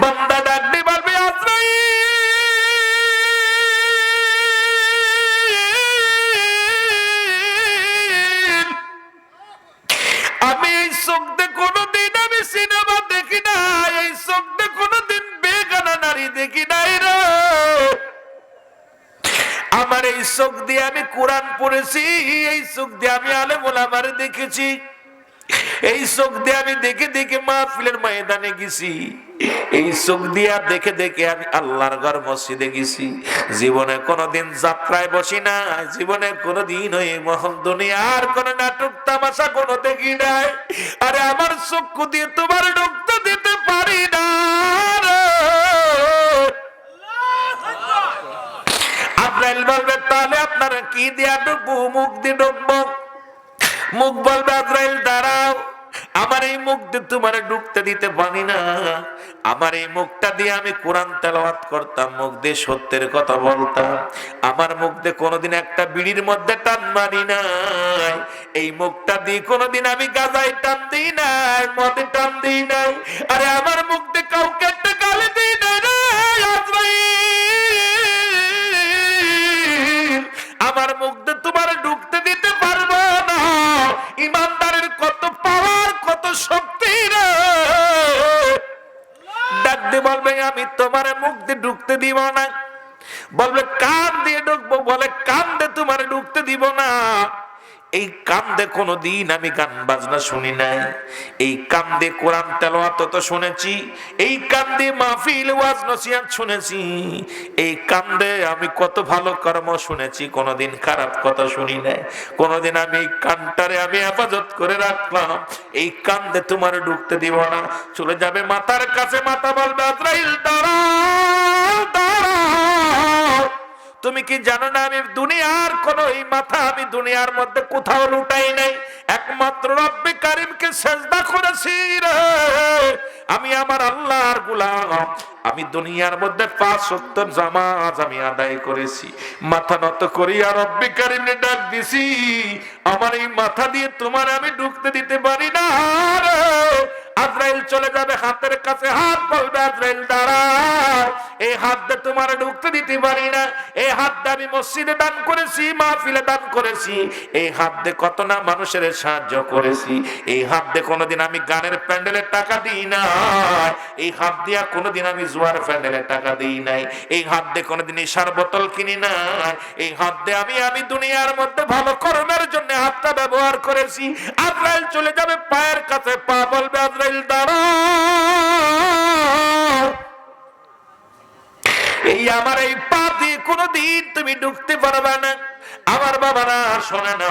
বান্দা ডাক দিয়ে বলবে আজরাইল। আমি এই চোখতে কোনোদিন আমি সিনেমা দেখি না এই চোখতে কোনোদিন বেগানা নারী দেখি নাই রে। আমার এই চোখ দিয়ে আমি কোরআন পড়েছি, এই চোখ দিয়ে আমি আলে মোলামার দেখেছি, এই চোখ দিয়ে আমি দেখে দেখে মাহফিলের ময়দানে গেছি। এই চোখ দিয়া দেখে দেখে আমি আল্লাহর ঘর মসজিদে গেছি। জীবনে কোনোদিন যাত্রায় বসি না, জীবনে কোনোদিন ওই মহল দুনিয়ার কোন নাটক, তামাশা কোনো দেখি নাই। আরে আমার চক্ষু দিয়ে তোমার ঢুকতে দিতে পারি না আপনারা কি দিয়া ঢুকবো মুখ দিয়ে ঢুকবো? মুখ বলবে আজরাইল দাঁড়াও। আমার এই মুখ দিয়ে তোমার ঢুকতে দিতে পারি না। আমার এই মুখটা দিয়ে আমি কোরআন তেলাওয়াত করতাম, মুখ দিয়ে সত্যের কথা বলতাম। আমার মুখ দিয়ে কোনোদিন একটা বিড়ির মধ্যে টান মারি নাই। এই মুখটা দিয়ে কোনোদিন আমি গাজায় টান দিই নাই, মদে টান দিই নাই। আরে আমার মুখ দিয়ে কাউকে একটা গালি দিই আজরাইল। আমার মুখ দিয়ে বলবে, আমি তোমার দিয়ে ঢুকতে দিব না। বলবে, কান দিয়ে ঢুকবো। বলে কান দিয়ে তোমার ঢুকতে দিব না। এই কান্দে কোনো দিন আমি গান বাজনা শুনি নাই। এই কান্দে কোরআন তেলাওয়াত তো শুনেছি। এই কান্দে মাহফিল ওয়াজ নসিহত শুনেছি। এই কান্দে আমি কত ভালো কর্ম শুনেছি। কোনোদিন খারাপ কথা শুনি নাই। কোনোদিন আমি এই কানটারে আমি হেফাজত করে রাখলাম। এই কান্দে তোমার ঢুকতে দিব না। চলে যাবে মাথার কাছে মাথা বলবে কি জানো না, আমি দুনিয়ার কোন এই মাথা আমি দুনিয়ার মধ্যে কোথাও লুটাই নাই। একমাত্র রব্বে কারিমকে সেজদা করেছি রে। আমি আমার আল্লাহর গুলাম। আমি দুনিয়ার মধ্যে পাঁচ সত্তর জামাজ আমি আদায় করেছি। মাথা নত করিয়া রব্বে কারিমে ডাক দিছি, আমার এই মাথা দিয়ে তোমার আমি ঢুকতে দিতে পারি না। আজরাইল চলে যাবে হাতের কাছে, হাত বলবে, আজরাইল, দাঁড়াও। এই হাত দিয়ে তোমার ঢুকতে দিতে পারি না। এই হাত দিয়ে আমি মসজিদে দান করেছি, মাহফিলে দান করেছি। এই হাত দিয়ে কত না মানুষের সাহায্য করেছি। এই হাত দিয়ে কোনোদিন আমি গানের প্যান্ডেলের টাকা দিই না এই হাত দিয়া কোনোদিন আমি জুয়ার প্যান্ডেলের টাকা দিই নাই। এই হাত দিয়ে কোনোদিন ইশার বোতল কিনি না এই হাত দিয়ে আমি আমি দুনিয়ার মধ্যে ভালো কর্মের জন্য হাতটা ব্যবহার করেছি। আজরাইল চলে যাবে পায়ের কাছে, পা বলবে, আজরাইল, দাঁড়া। এই আমার এই পা দিয়ে কোনোদিন তুমি ঢুকতে পারবে না। আমার বাবারা, শোনে না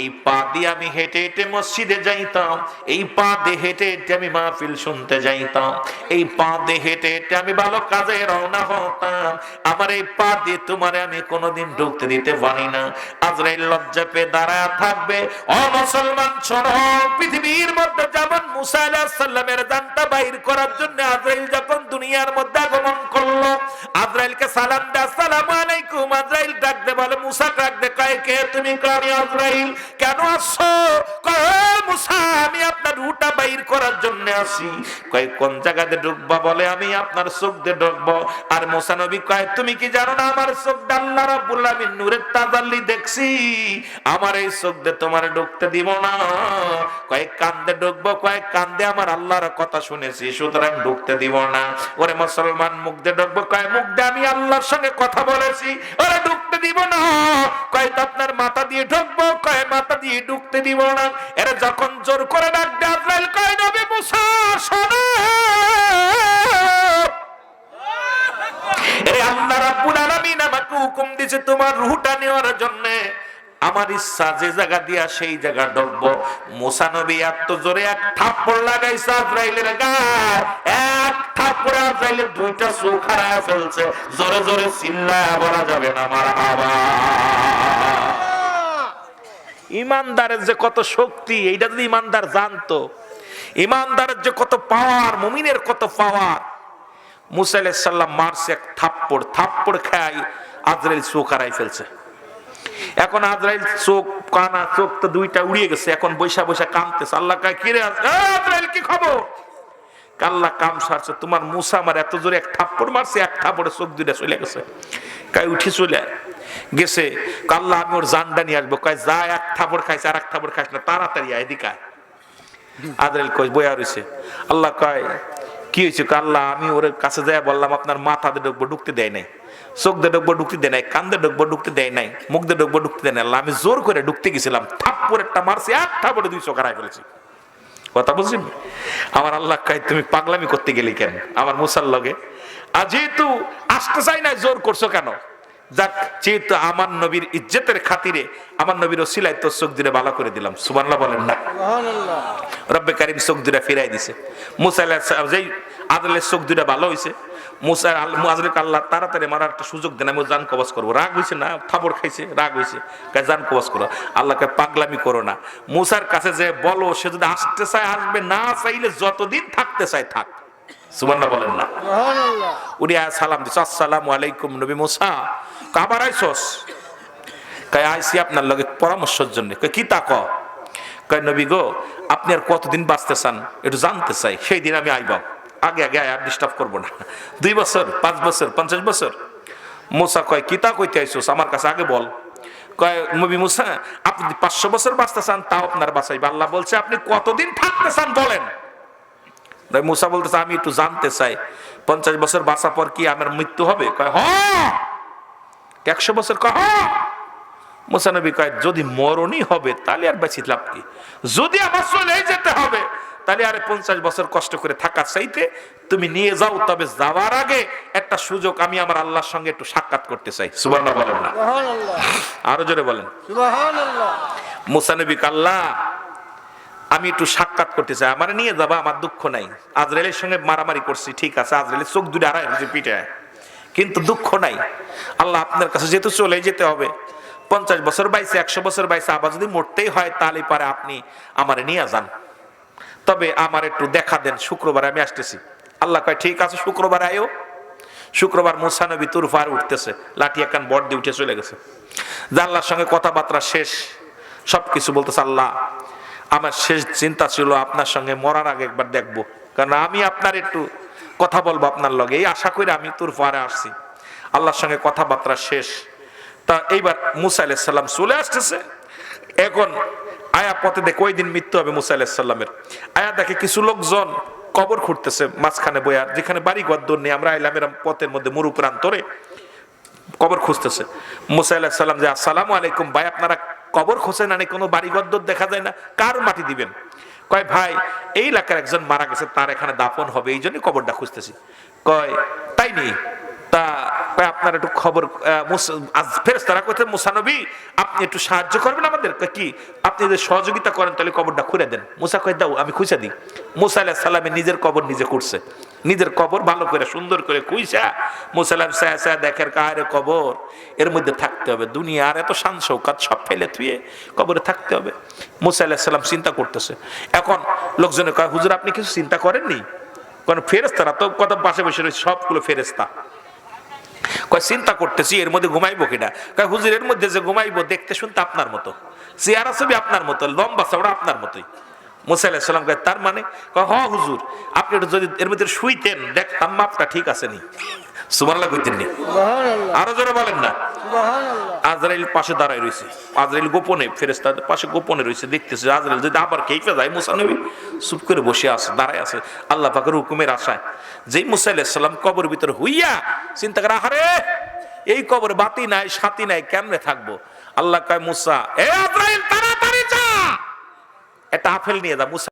এই পা দিয়ে আমি হেঁটে হেঁটে মসজিদে যাইতাম, এই পা দিয়ে হেঁটে হেঁটে আমি মাহফিল শুনতে যাইতাম, এই পা দিয়ে হেঁটে হেঁটে আমি ভালো কাজে রওনা হতাম। আমার এই পা দিয়ে তোমারে আমি কোনোদিন ঢুকতে দিতে পারি না। আজরাইল লজ্জা পেয়ে দাঁড়ায় থাকবে। ও মুসলমান, শোনো, পৃথিবীর মধ্যে যেমন মুসা আলাইহিস সালামের জানটা বাইর করার জন্য আজরাইল যখন দুনিয়ার মধ্যে আগমন করল, আজরাইলকে সালাম দে আসসালামু আলাইকুম। আজরাইল ডাক দে বলে, মুসা ডাক কয় কে তুমি কেন মুসা, আমি আপনার বাইর করার জন্য আসি। কয়, কোন জায়গাতে বলে আমি আপনার চোখ দিয়ে ঢুকবো আর মুসা নবী কয়, তুমি কি জানো না আমার চোখ আলামিন নূরের তাজাল্লি দেখছি? আমার এই চোখ দিয়ে তোমার ঢুকতে দিব না। কয়, কান্দে ঢুকবো কয়, কান্দে আমার আল্লাহর কথা শুনেছি, সুতরাং ঢুকতে দিব না। ওরে মুসলমান মুখ দিয়ে ঢুকবো কয়, মুখ দিয়ে আমি আল্লাহর সঙ্গে কথা বলেছি। ওরে দিব না। কয় আপনার মাথা দিয়ে ঢুকবো, কয় মাথা দিয়ে ঢুকতে দিব না। এরা যখন জোর করে ডাক আজরাইল কয়, নবী মুসা এই আল্লাহ রাব্বুল আলামিন আমাকে হুকুম দিছে তোমার রুহটা নেওয়ার জন্য। আমার ইচ্ছা যে জায়গা দিয়া সেই জায়গা ঢুকবো। মুসা নবী এত জোরে এক থাপ্পড় লাগাইছে আজরাইলের এক থাপ্পড়ে আজরাইলের দুইটা চোখ হারায় ফেলছে। জোরে জোরে চিল্লায় বলা যাবে না আমার ইমানদারের যে কত শক্তি, এইটা যদি ইমানদার জানতো। ইমানদারের যে কত পাওয়ার মুমিনের কত পাওয়ার মুসা আলাইসাল্লাম মারছে এক থাপ্পড় থাপ্পড় খাই আজরাইল চোখ হারাই ফেলছে। এখন আজরাইল চোখ, কানা, চোখ তো দুইটা উড়িয়ে গেছে, এখন বৈশা বৈশা কামতেছে আল্লাহ কিরে আজ- আজরাইল, কি খবর? কাল্লা কাম সারছে, তোমার মুসা আমার এত জোরে এক থাপ্পড় মারছে, এক থাপ্পড়ে চোখ দুইটা চলে গেছে। কাই উঠে চলে গেছে কাল্লা আমি ওর জানডা নিয়ে আসব। কয়, যা, এক থাপড় খাইছে, আর এক থাপড় খাইছে না, তাড়াতাড়ি আয়, এদিকে। আদরেল কয়, বয়া রয়েছে আল্লাহ কয় কি হয়েছে? কাল্লা, আমি ওর কাছে যাই বললাম, আপনার মাথাতে ঢুকবো, ঢুকতে দেয় নাই। চোখ দিয়ে ঢুকবো, ঢুকতে দেয় নাই। কান্দে ঢুকবো, ঢুকতে দেয় নাই। মুখ দিয়ে ঢুকবো, ঢুকতে দেয় না আমি জোর করে ঢুকতে গেছিলাম। থাপ্পর একটা মারছি, এক থাপ্পড়ে দুই চোখ হারাই ফেলেছি। কথা বলছি আমার আল্লাহ কাই তুমি পাগলামি করতে গেলি কেন? আমার মুসার লগে আর যেহেতু আসতে চাই না জোর করছ কেন? যাক যেহেতু আমার নবীর ইজ্জতের খাতিরে আমার নবীর ওসিলায় তোর চোখ দিলে ভালো করে দিলাম সুবান্লা বলেন না। রব্বে কারিম চোখ দুটা ফিরাই দিছে। মুসা আলাইহিস যেই আদলের চোখ দুটা ভালো মুসা মুআজলিক আল্লাহ তাড়াতাড়ি মারার একটা সুযোগ দেন আমি জান করব। রাগ হইছে না? খাইছে রাগ হইছে। জান করো। আল্লাহকে পাগলামি করো না। মুসার কাছে যে বলো সে যদি আসতে চায় আসবে না চাইলে যতদিন থাকতে চায় থাক। সুবহানাল্লাহ বলেন না। উনি সালাম দিছে আসসালামু আলাইকুম নবী মুসা কাবার আইছস কয় আইসি আপনার লগে পরামর্শের জন্য। কয় কি তা ক কয় নবী গো আপনি আর কতদিন বাঁচতে চান একটু জানতে চাই সেই দিন আমি আইব। আগে আগে আর ডিস্টার্ব করব না। দুই বছর পাঁচ বছর পঞ্চাশ বছর? মুসা কয় কিতা কইতে আইসোস? আমার কাছে আগে বল। কয় নবী মুসা আপনি পাঁচশো বছর বাঁচতে চান তাও আপনার বাঁচাইবে। আল্লাহ বলছে আপনি কতদিন থাকতে চান বলেন? তাই মুসা বলতেছে আমি একটু জানতে চাই পঞ্চাশ বছর বাঁচা পর কি আমার মৃত্যু হবে? কয় হ! একশো বছর কয় হ! মুসানবী কয় যদি মরণই হবে তাহলে আর বেঁচে লাভ কি? যদি আমার চলে যেতে হবে তাহলে আরে পঞ্চাশ বছর কষ্ট করে থাকার চাইতে তুমি নিয়ে যাও তবে যাওয়ার আগে একটা সুযোগ আমি আমার আল্লাহর সঙ্গে একটু সাক্ষাৎ করতে চাই। সুবর্ণ বলেন না। আরও জোরে বলেন। মুসানবী কাল্লা আমি একটু সাক্ষাৎ করতে চাই। আমার নিয়ে যাবা, আমার দুঃখ নাই। আজরাইলের সঙ্গে মারামারি করছি, ঠিক আছে? আজরাইলের চোখ দুটো আড়াই হয়েছে পিঠে। কিন্তু দুঃখ নাই। আল্লাহ আপনার কাছে যেহেতু চলে যেতে হবে, পঞ্চাশ বছর বাইছে, একশো বছর বাইছে, আবার যদি মরতেই হয়, তাহলে পারে আপনি আমার নিয়ে যান। তবে আমার একটু দেখা দেন, শুক্রবার আমি আসতেছি। আল্লাহ কয়, ঠিক আছে, শুক্রবার আয়ো। শুক্রবার মুসানবী তুরফার উঠতেছে, লাঠি একখান বট দিয়ে উঠে চলে গেছে। যে আল্লাহর সঙ্গে কথাবার্তা শেষ, সবকিছু বলতেছে আল্লাহ আমার শেষ চিন্তা ছিল আপনার সঙ্গে মরার আগে একবার দেখব। কারণ আমি আপনার একটু কথা বলব আপনার লগে। এই আশা করে আমি তোর পারে আসছি। আল্লাহর সঙ্গে কথাবার্তা শেষ। তা এইবার মুসা আলাইসাল্লাম চলে আসতেছে। এখন আয়া পথে দেখে ওই দিন মৃত্যু হবে মুসা আলাইসাল্লামের আয়া দেখে কিছু লোকজন কবর খুঁড়তেছে মাঝখানে বইয়া। যেখানে বাড়ি গদ্দর নেই। আমরা আইলাম এরম পথের মধ্যে মুরু প্রান্তরে কবর খুঁজতেছে। মুসা সাল্লাম যে, আসসালামু আলাইকুম ভাই, আপনারা কবর খোঁজেন না কোনো বাড়ি গদ্দর দেখা যায় না, কার মাটি দিবেন? কয়, ভাই, এই এলাকার একজন মারা গেছে, তার এখানে দাফন হবে, এই জন্যই কবরটা খুঁজতেছি। কয়, তাই নেই তা আপনার একটু খবর ফেরেস তারা কোথায় মুসানবী আপনি একটু সাহায্য করবেন আমাদের? কি? আপনি যদি সহযোগিতা করেন, তাহলে কবরটা খুঁড়ে দেন। মুসা কয়, দাও, আমি খুঁজে দিই। মুসা আলাহ সাল্লামে নিজের কবর নিজে করছে নিজের কবর ভালো করে সুন্দর করে কুইসা মুসালাম সায়া দেখের কাহারে কবর? এর মধ্যে থাকতে হবে। দুনিয়ার এত শান শৌকাত সব ফেলে থুয়ে কবরে থাকতে হবে। মুসা আলাহ সাল্লাম চিন্তা করতেছে। এখন লোকজনে কয়, হুজুর, আপনি কিছু চিন্তা করেননি? কারণ ফেরেস্তারা তো কত পাশে বসে রয়েছে, সবগুলো ফেরেস্তা কয়, চিন্তা করতেছি, এর মধ্যে ঘুমাইবো কিনা? কয়, হুজুর, এর মধ্যে যে ঘুমাইবো, দেখতে শুনতে আপনার মতো। চেয়ারা ছবি আপনার মতো, লম্বা চওড়া আপনার মতোই। মুসা আলাহিসাল্লাম কয় তার মানে কয় হ হুজুর আপনি যদি এর ভিতরে শুইতেন দেখতাম মাপটা ঠিক আছে নি। সুমাল্লা কইতেন নি। আরও জোরে বলেন না। আজরাইল পাশে দাঁড়ায় রয়েছে আজরাইল গোপনে ফেরেস্তা পাশে গোপনে রয়েছে দেখতেছে আজরাইল যদি আবার কেইফে যায় মুসা নবী চুপ করে বসে আছে দাঁড়ায় আছে। আল্লাহ পাকের হুকুমের আশায়। যেই মুসা আলাহিসাল্লাম কবর ভিতরে হইয়া চিন্তা করে আহারে এই কবরে বাতি নাই সাথী নাই কেমনে থাকব? আল্লাহ কয় মুসা এ আজরাইল তাড়াতাড়ি যা একটা আপেল নিয়ে যা মুসা